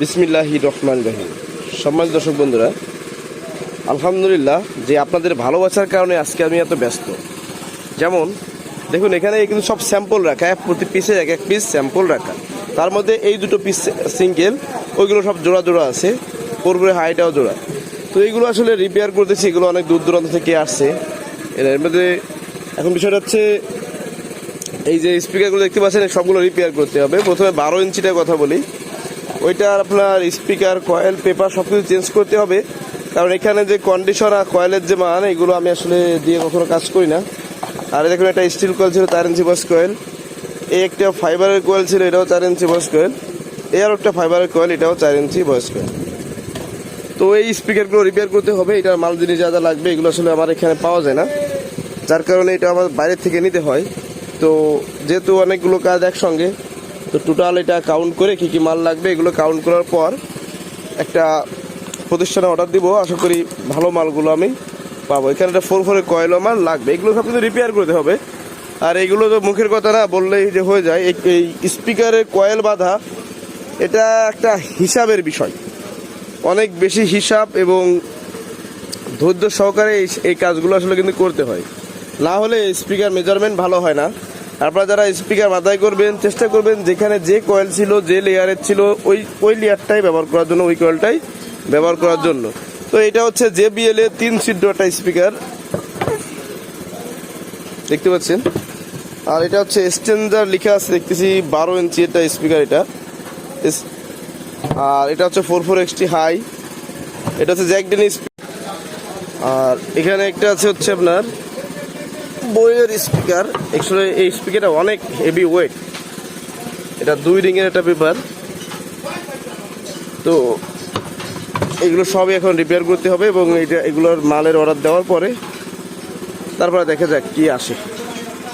বিসমিল্লাহি রহমান রহিম। সম্মানিত দর্শক বন্ধুরা, আলহামদুলিল্লাহ যে আপনাদের ভালোবাসার কারণে আজকে আমি এত ব্যস্ত। যেমন, দেখুন, এখানে কিন্তু সব স্যাম্পল রাখা, এক প্রতি পিসে এক এক পিস স্যাম্পল রাখা। তার মধ্যে এই দুটো পিস সিঙ্গেল ওইগুলো সব জোড়া জোড়া আছে, পূর্বের হাইটাও জোড়া। তো এইগুলো আসলে রিপেয়ার করতেছি, এগুলো অনেক দূর দূরান্ত থেকে আসছে। এর মধ্যে এখন বিষয়টা হচ্ছে, এই যে স্পিকারগুলো দেখতে পাচ্ছেন, সবগুলো রিপেয়ার করতে হবে। প্রথমে বারো ইঞ্চিটার কথা বলি। ওইটার আপনার স্পিকার কয়েল পেপার সব কিছু চেঞ্জ করতে হবে। কারণ এখানে যে কন্ডিশন আর কয়েলের যে মান, এগুলো আমি আসলে দিয়ে কখনো কাজ করি না। আর দেখুন, একটা স্টিল কয়েল ছিল চার ইঞ্চি বস কয়েল এই একটা ফাইবারের কয়েল ছিল, এটাও চার ইঞ্চি বস কয়েল এই আর একটা ফাইবারের কয়েল এটাও চার ইঞ্চি বয়স কয়েল তো এই স্পিকারগুলো রিপেয়ার করতে হবে, এটার মাল জিনিস যা যা লাগবে, এগুলো আসলে আমার এখানে পাওয়া যায় না। যার কারণে এটা আমার বাইরের থেকে নিতে হয়। তো যেহেতু অনেকগুলো কাজ একসঙ্গে তো টোটাল এটা কাউন্ট করে কী কী মাল লাগবে এগুলো কাউন্ট করার পর একটা প্রতিষ্ঠানে অর্ডার দিব। আশা করি ভালো মালগুলো আমি পাবো। এখানে একটা ফোর ফোরে কয়েল আমার লাগবে। এগুলো সব কিন্তু রিপেয়ার করতে হবে। আর এগুলো তো মুখের কথা না, বললেই যে হয়ে যায়। এই- স্পিকারের কয়েল বাঁধা, এটা একটা হিসাবের বিষয়। অনেক বেশি হিসাব এবং ধৈর্য সহকারে এই কাজগুলো আসলে কিন্তু করতে হয়। না হলে স্পিকার মেজারমেন্ট ভালো হয় না। আপনারা যারা স্পিকার মাথায় করবেন, চেষ্টা করবেন যেখানে যে কয়েল ছিল, যে লেয়ারের ছিল, ওই ওই লেয়ারটাই ব্যবহার করার জন্য, ওই কয়েলটাই ব্যবহার করার জন্য। তো এটা হচ্ছে জে বিএল এর তিন সিদ্ধ একটা স্পিকার দেখতে পাচ্ছেন? আর এটা হচ্ছে এক্সচেঞ্জার লেখা আছে, দেখতেছি বারো ইঞ্চি একটা স্পিকার এটা। আর এটা হচ্ছে ফোর ফোর এক্সটি হাই এটা হচ্ছে জ্যাক ডেনিস আর এখানে একটা আছে হচ্ছে আপনার বইয়ের স্পিকার। অ্যাকচুয়ালি এই স্পিকারটা অনেক হেভি ওয়েট এটা দুই রিংয়ের একটা পেপার তো এগুলো সবই এখন রিপেয়ার করতে হবে এবং এটা এগুলোর মালের অর্ডার দেওয়ার পরে তারপরে দেখা যাক কি আসে।